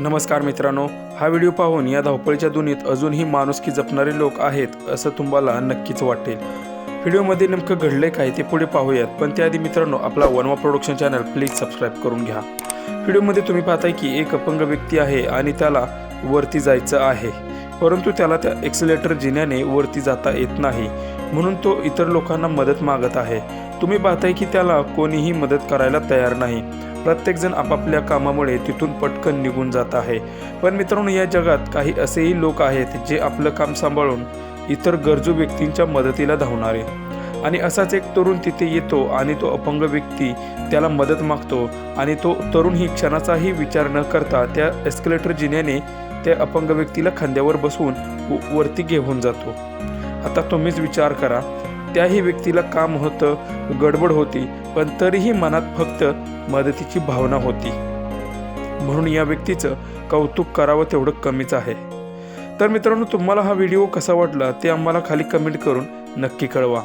नमस्कार मित्रांनो हा व्हिडिओ पाहून या धावपळीच्या दुनीत अजूनही माणुसकी जपणारे लोक आहेत असं तुम्हाला नक्कीच वाटेल. व्हिडिओमध्ये नेमकं घडलंय काय ते पुढे पाहूयात पण त्याआधी मित्रांनो आपला वनवा प्रोडक्शन चॅनल प्लीज सबस्क्राईब करून घ्या. व्हिडिओमध्ये तुम्ही पाहताय की एक अपंग व्यक्ती आहे आणि त्याला वरती जायचं आहे परंतु त्याला त्या एक्सिलेटर जिन्याने वरती जाता येत नाही म्हणून तो इतर लोकांना मदत मागत आहे. तुम्ही पाहताय की त्याला कोणीही मदत करायला तयार नाही. प्रत्येकजण आपापल्या कामामुळे तिथून पटकन निघून जात आहे. पण मित्रांनो या जगात काही असेही लोक आहेत जे आपलं काम सांभाळून इतर गरजू व्यक्तींच्या मदतीला धावणारे आणि असाच एक तरुण तिथे येतो आणि तो अपंग व्यक्ती त्याला मदत मागतो आणि तो तरुण ही क्षणाचाही विचार न करता त्या एस्केलेटर जिन्याने त्या अपंग व्यक्तीला खांद्यावर बसवून व- वरती घेऊन जातो. आता तुम्हीच विचार करा त्याही व्यक्तीला काम होतं गडबड होती पण तरीही मनात फक्त मदतीची भावना होती. म्हणून या व्यक्तीचं कौतुक करावं तेवढं कमीच आहे. तर मित्रांनो तुम्हाला हा व्हिडिओ कसा वाटला ते आम्हाला खाली कमेंट करून नक्की कळवा.